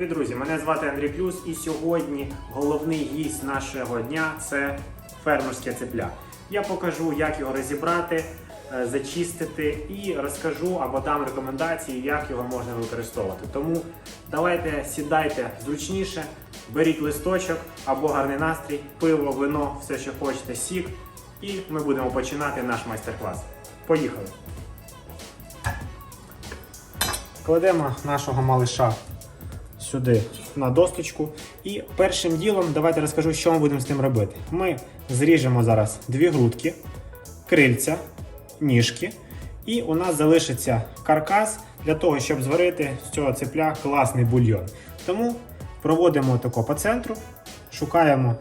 Привіт, друзі! Мене звати Андрій Клюс, і сьогодні головний гість нашого дня це фермерське цепля. Я покажу, як його розібрати, е, зачистити і розкажу або дам рекомендації, як його можна використовувати. Тому давайте сідайте зручніше, беріть листочок або гарний настрій, пиво, вино, все, що хочете, сік, і ми будемо починати наш майстер-клас. Поїхали! Кладемо нашого малиша сюди на досточку. І першим ділом давайте розкажу, що ми будемо з ним робити. Ми зріжемо зараз дві грудки, крильця, ніжки, і у нас залишиться каркас для того, щоб зварити з цього цепля класний бульйон. Тому проводимо тако по центру, шукаємо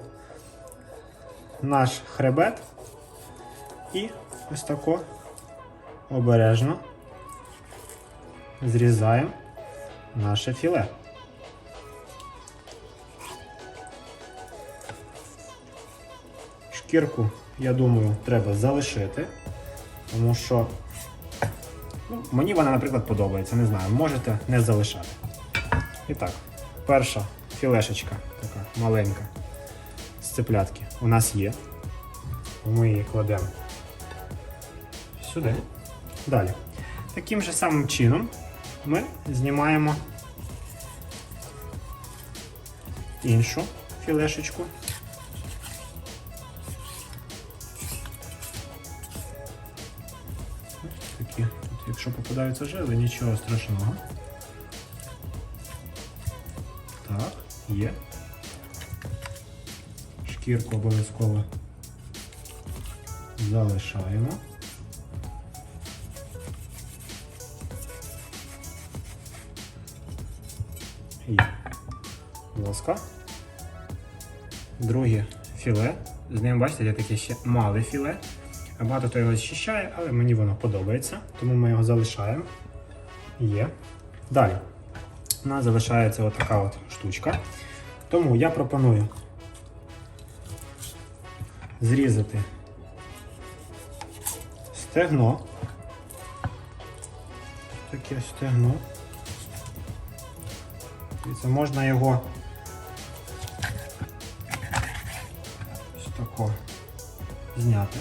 наш хребет і ось тако обережно зрізаємо наше філе. Шкірку, я думаю, треба залишити, тому що ну, мені вона, наприклад, подобається. Не знаю, можете не залишати. І так, перша філешечка, така маленька з цеплятки у нас є. Ми її кладемо сюди. Далі. Таким же самим чином ми знімаємо іншу філешечку. Такі. Тут, якщо попадаються жили, нічого страшного. Так, є. Шкірку обов'язково залишаємо. Є. Будь ласка. Друге філе. З ним, бачите, є таке ще мале філе. Багато хто його зчищає, але мені воно подобається, тому ми його залишаємо. Є. Далі. У нас залишається отака от штучка. Тому я пропоную зрізати стегно. Таке стегно. І це можна його ось тако зняти.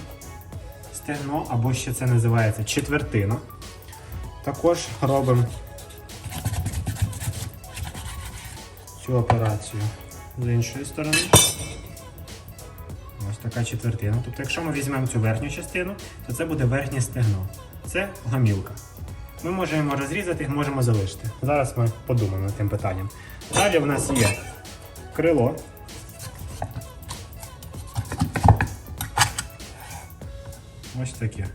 Стегно, або ще це називається четвертина. Також робимо цю операцію з іншої сторони. Ось така четвертина. Тобто, якщо ми візьмемо цю верхню частину, то це буде верхнє стегно. Це гамілка. Ми можемо розрізати, можемо залишити. Зараз ми подумаємо над тим питанням. Далі в нас є крило. Ось таке.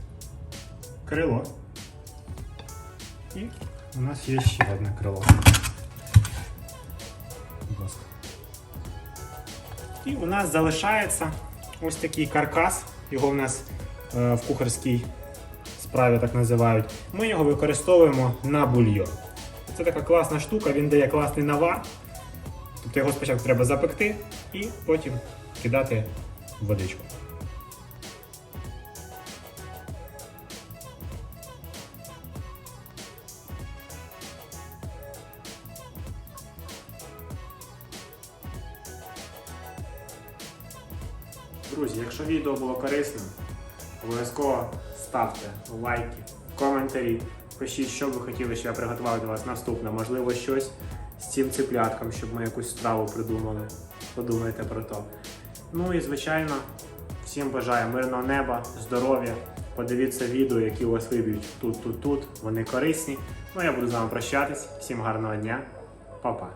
Крило. І у нас є ще одне крило. Будь ласка. І у нас залишається ось такий каркас. Його в нас е, в кухарській справі так називають. Ми його використовуємо на бульйон. Це така класна штука, він дає класний навар. Тобто його спочатку треба запекти і потім кидати в водичку. Друзі, якщо відео було корисним, обов'язково ставте лайки, коментарі, пишіть, що ви хотіли, щоб я приготував для вас наступне. Можливо, щось з цим циплятком, щоб ми якусь страву придумали. Подумайте про то. Ну і звичайно, всім бажаю мирного неба, здоров'я. Подивіться відео, які у вас виб'ють тут, тут, тут. Вони корисні. Ну я буду з вами прощатись. Всім гарного дня, Па-па.